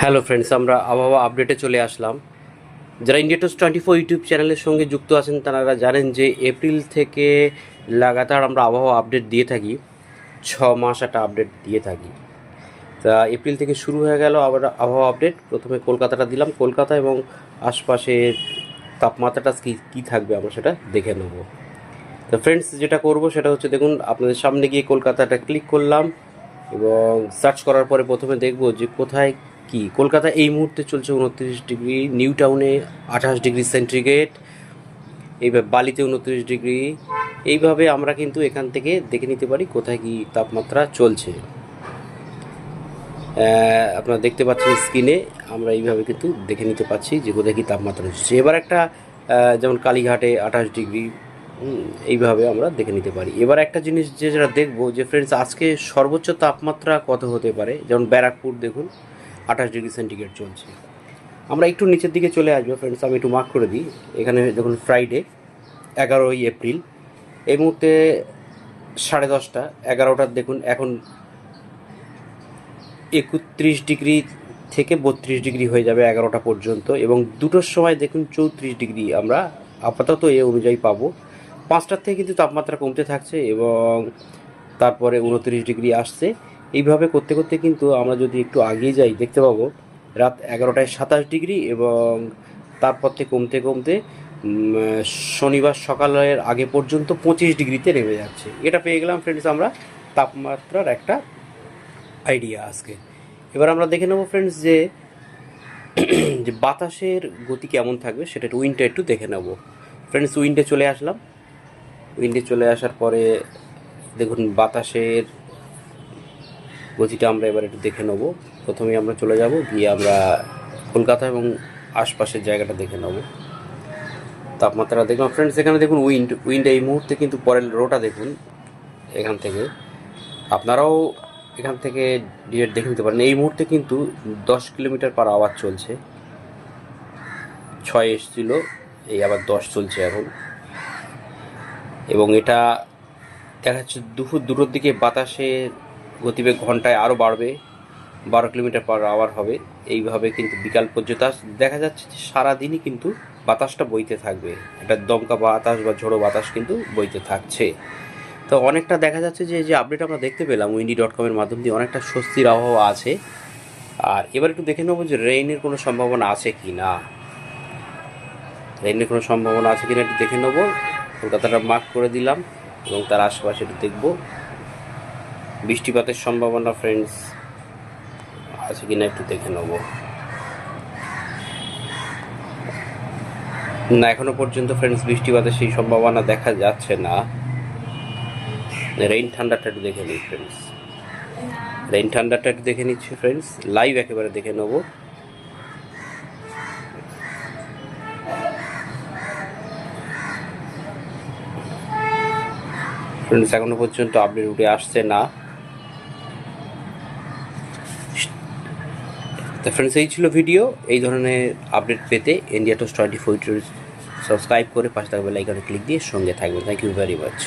Hello friends আমরা আবহাওয়া আপডেটে চলে আসলাম। যারা India toss twenty four YouTube চ্যানেলের সঙ্গে যুক্ত আছেন, তারা জানেন যে এপ্রিল থেকে লাগাতার আমরা আবহাওয়া আপডেট দিয়ে থাকি। ছ মাস একটা আপডেট দিয়ে থাকি। তা এপ্রিল থেকে শুরু হয়ে গেল আবার আবহাওয়া আপডেট প্রথমে কলকাতাটা দিলাম, কলকাতা এবং আশপাশের তাপমাত্রাটা কী কী থাকবে আমরা সেটা দেখে নেব। তো ফ্রেন্ডস যেটা করব সেটা হচ্ছে দেখুন, আপনাদের সামনে গিয়ে কলকাতাটা ক্লিক করলাম এবং সার্চ করার পরে প্রথমে দেখব যে কোথায় কি, কলকাতা এই মুহূর্তে চলছে উনত্রিশ ডিগ্রি, নিউ টাউনে আঠাশ ডিগ্রি সেন্টিগ্রেড এইভাবে বালিতে উনত্রিশ ডিগ্রি। এইভাবে আমরা কিন্তু এখান থেকে দেখে নিতে পারি কোথায় কি তাপমাত্রা চলছে। আপনারা দেখতে পাচ্ছেন স্ক্রিনে আমরা এইভাবে কিন্তু দেখে নিতে পাচ্ছি যে কোথায় কী তাপমাত্রা হচ্ছে এবার একটা যেমন কালীঘাটে আঠাশ ডিগ্রি এইভাবে আমরা দেখে নিতে পারি। এবার একটা জিনিস যে যেটা দেখব যে ফ্রেন্ডস আজকে সর্বোচ্চ তাপমাত্রা কত হতে পারে? যেমন ব্যারাকপুর দেখুন। আঠাশ ডিগ্রি সেন্টিগ্রেড চলছে। আমরা একটু নিচের দিকে চলে আসব ফ্রেন্ডস আমি একটু মার্ক করে দিই। এখানে দেখুন ফ্রাইডে এগারোই এপ্রিল এই মুহূর্তে সাড়ে দশটা, এগারোটার দেখুন, এখন একত্রিশ ডিগ্রি থেকে বত্রিশ ডিগ্রি হয়ে যাবে এগারোটা পর্যন্ত। এবং দুটোর সময় দেখুন, চৌত্রিশ ডিগ্রি আমরা আপাতত এ অনুযায়ী পাবো। পাঁচটার থেকে কিন্তু তাপমাত্রা কমতে থাকছে এবং তারপরে উনত্রিশ ডিগ্রি আসছে। এইভাবে করতে করতে কিন্তু আমরা যদি একটু আগিয়ে যাই, দেখতে পাবো রাত এগারোটায় সাতাশ ডিগ্রি এবং তারপর থেকে কমতে কমতে শনিবার সকালের আগে পর্যন্ত পঁচিশ ডিগ্রিতে নেমে যাচ্ছে। এটা পেয়ে গেলাম ফ্রেন্ডস আমরা তাপমাত্রার একটা আইডিয়া আজকে। এবার আমরা দেখে নেব ফ্রেন্ডস যে যে বাতাসের গতি কেমন থাকবে সেটা একটু উইন্ডটা একটু দেখে নেব। ফ্রেন্ডস উইন্ডে চলে আসলাম। উইন্ডে চলে আসার পরে দেখুন বাতাসের গতিটা আমরা এবার একটু দেখে নেব। প্রথমে আমরা চলে যাব, গিয়ে আমরা কলকাতা এবং আশপাশের জায়গাটা দেখে নেব। তাপমাত্রা দেখলাম ফ্রেন্ডস এখানে দেখুন উইন্ড উইন্ড এই মুহূর্তে কিন্তু পরের রোটা দেখুন, এখান থেকে। আপনারাও এখান থেকে ডিরেক্ট দেখে নিতে পারেন। এই মুহূর্তে কিন্তু দশ কিলোমিটার পার আওয়াজ চলছে। ছয় এসছিল, এই আবার দশ চলছে এখন। এবং এটা দেখা যাচ্ছে দুপুর দুটোর দিকে বাতাসের গতিবেগ ঘন্টায় আরও বাড়বে, বারো কিলোমিটার পার আওয়ার হবে। এইভাবে কিন্তু বিকাল পর্যন্ত দেখা যাচ্ছে যে সারাদিনই কিন্তু বাতাসটা বইতে থাকবে। একটা দমকা বাতাস বা ঝোড়ো বাতাস কিন্তু বইতে থাকছে। তো অনেকটা দেখা যাচ্ছে যে যে আপডেট আমরা দেখতে পেলাম উইন্ডি ডট কমের মাধ্যম দিয়ে অনেকটা স্বস্তির আবহাওয়া আছে। আর এবার একটু দেখে নেব যে রেইনের কোনো সম্ভাবনা আছে কি না রেইনের কোনো সম্ভাবনা আছে কি না একটু দেখে নেব। কলকাতাটা মার্ক করে দিলাম এবং তার আশেপাশে একটু দেখব। বৃষ্টিপাতের সম্ভাবনা ফ্রেন্ডস আছে কিনা একটু দেখে নেব। না, এখনও পর্যন্ত ফ্রেন্ডস বৃষ্টিপাতের সেই সম্ভাবনা দেখা যাচ্ছে না। রেইন ঠান্ডাটা একটু দেখে নিই ফ্রেন্ডস রেইন ঠান্ডাটা একটু দেখে নিচ্ছি ফ্রেন্ডস লাইভ একেবারে দেখে নেব। ফ্রেন্ডস এখনও পর্যন্ত আপডেট উঠে আসছে না। তো ফ্রেন্ডস এই ছিল ভিডিও এই ধরনের আপডেট পেতে ইন্ডিয়া টোস টোয়েন্টি ফোর সাবস্ক্রাইব করে পাশে থাকবে লাইকনে ক্লিক দিয়ে সঙ্গে থাকবে থ্যাংক ইউ ভেরি মাচ